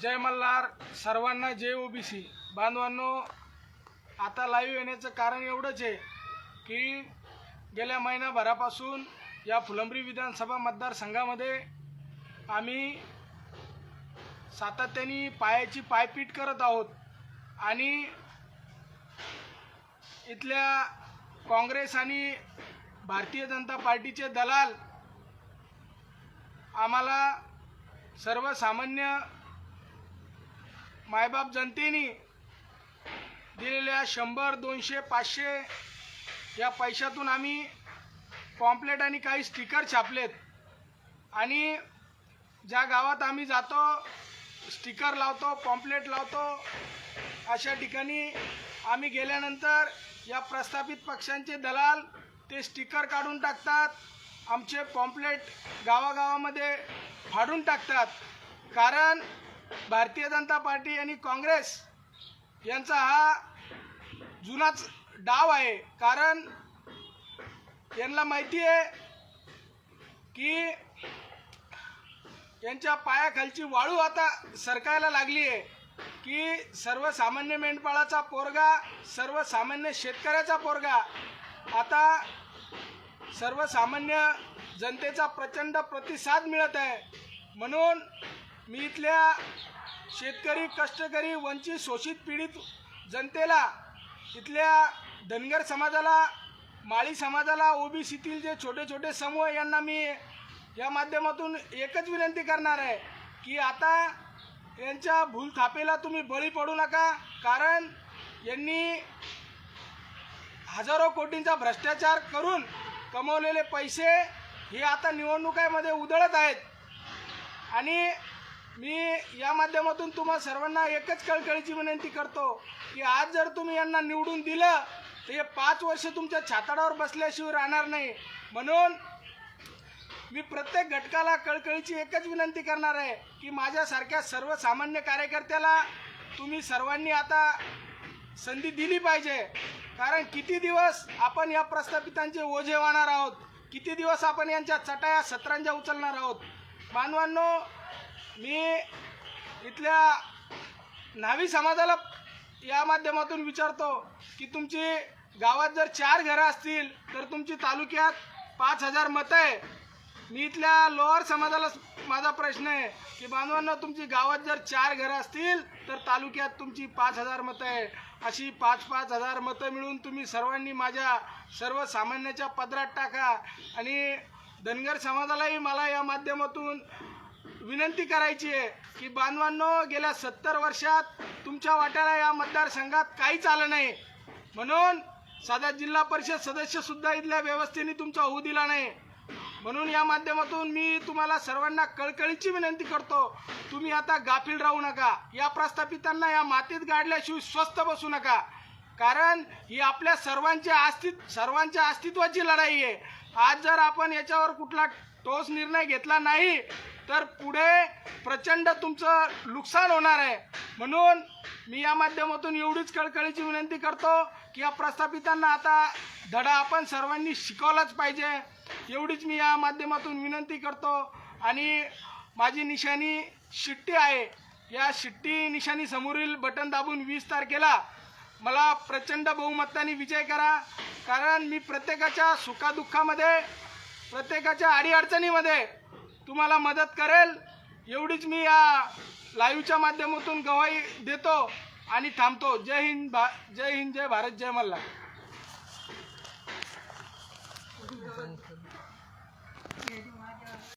जय मल्हार सर्वांना जय ओबीसी. बांधवांनो आता लाईव्ह येण्याचं कारण एवढंच आहे की गेल्या महिनाभरापासून या फुलंब्री विधानसभा मतदारसंघामध्ये आम्ही सातत्याने पायाची पायपीट करत आहोत आणि इथल्या काँग्रेस आणि भारतीय जनता पार्टीचे दलाल आम्हाला सर्वसामान्य मायबाप जनतेने दिलेल्या शंभर दोनशे पाचशे या पैशातून आम्ही पॉम्पलेट आणि काही स्टिकर छापलेत. आणि ज्या गावात आम्ही जातो स्टिकर लावतो पॉम्पलेट लावतो अशा ठिकाणी आम्ही गेल्यानंतर या प्रस्थापित पक्षांचे दलाल ते स्टिकर काढून टाकतात आमचे पॉम्पलेट गावागावामध्ये फाडून टाकतात. कारण भारतीय जनता पार्टी आणि काँग्रेस यांचा हा जुनाच डाव आहे. कारण यांना माहिती आहे की यांच्या पायाखालची वाळू आता सरकायला लागली आहे की सर्वसामान्य मेंढपाळाचा पोरगा सर्वसामान्य शेतकऱ्याचा पोरगा आता सर्वसामान्य जनतेचा प्रचंड प्रतिसाद मिळत आहे. म्हणून मी इथल्या शेतकरी कष्टकरी वंचित शोषित पीडित जनतेला इथल्या धनगर समाजाला माळी समाजाला ओबीसीतील जे छोटे छोटे समूह यांना मी या माध्यमातून एकच विनंती करणार आहे की आता यांच्या भूलथापेला तुम्ही बळी पडू नका कारण यांनी हजारो कोटींचा भ्रष्टाचार करून कमवलेले पैसे हे आता निवडणुकामध्ये उधळत आहेत. आणि मी या माध्यमातून तुम्हा सर्वांना एकच कळकळीची विनंती करतो की आज जर तुम्ही यांना निवडून दिलं तर हे पाच वर्ष तुमच्या छाताडावर बसल्याशिवाय राहणार नाही. म्हणून मी प्रत्येक घटकाला कळकळीची एकच विनंती करणार आहे की माझ्यासारख्या सर्वसामान्य कार्यकर्त्याला तुम्ही सर्वांनी आता संधी दिली पाहिजे. कारण किती दिवस आपण या प्रस्थापितांचे ओझे वाहणार आहोत? किती दिवस आपण यांच्या चटाया सतरांच्या उचलणार आहोत? मानवांनो मी इथल्या न्हावी समाजाला या माध्यमातून विचारतो की तुमची गावात जर चार घरं असतील तर तुमची तालुक्यात पाच हजार मतं आहे. मी इथल्या लोअर समाजाला माझा प्रश्न आहे की बांधवांना तुमची गावात जर चार घरं असतील तर तालुक्यात तुमची पाच हजार मतं आहे. अशी पाच पाच हजार मतं मिळून तुम्ही सर्वांनी माझ्या सर्वसामान्याच्या पदरात टाका आणि धनगर समाजालाही मला या माध्यमातून विनंती करायची आहे की बांधवांनो गेल्या सत्तर वर्षात तुमच्या वाट्याला या मतदारसंघात काहीच आलं नाही. म्हणून साधा जिल्हा परिषद सदस्यसुद्धा इथल्या व्यवस्थेने तुमचा होऊ दिला नाही. म्हणून या माध्यमातून मी तुम्हाला सर्वांना कळकळीची विनंती करतो तुम्ही आता गाफील राहू नका. या प्रस्थापितांना या मातीत गाडल्याशिवाय स्वस्थ बसू नका. कारण ही आपल्या सर्वांच्या अस्तित्व सर्वांच्या अस्तित्वाची लढाई आहे. आज जर आपण याच्यावर कुठला ठोस निर्णय घेतला नाही तर पुढे प्रचंड तुमचं नुकसान होणार आहे. म्हणून मी या माध्यमातून एवढीच कळकळीची विनंती करतो की या प्रस्थापितांना आता धडा आपण सर्वांनी शिकवलाच पाहिजे. एवढीच मी या माध्यमातून विनंती करतो. आणि माझी निशाणी शिट्टी आहे. या शिट्टी निशाणी समोरील बटन दाबून वीस तारखेला मला प्रचंड बहुमताने विजय करा. कारण मी प्रत्येकाच्या सुखादुःखामध्ये प्रत्येकाच्या अडीअडचणीमध्ये तुम्हाला मदत करेल. एवढीच मी या लाईव्हच्या माध्यमातून गवाही देतो आणि थांबतो. जय हिंद भा जय हिंद जय भारत जय मल्ला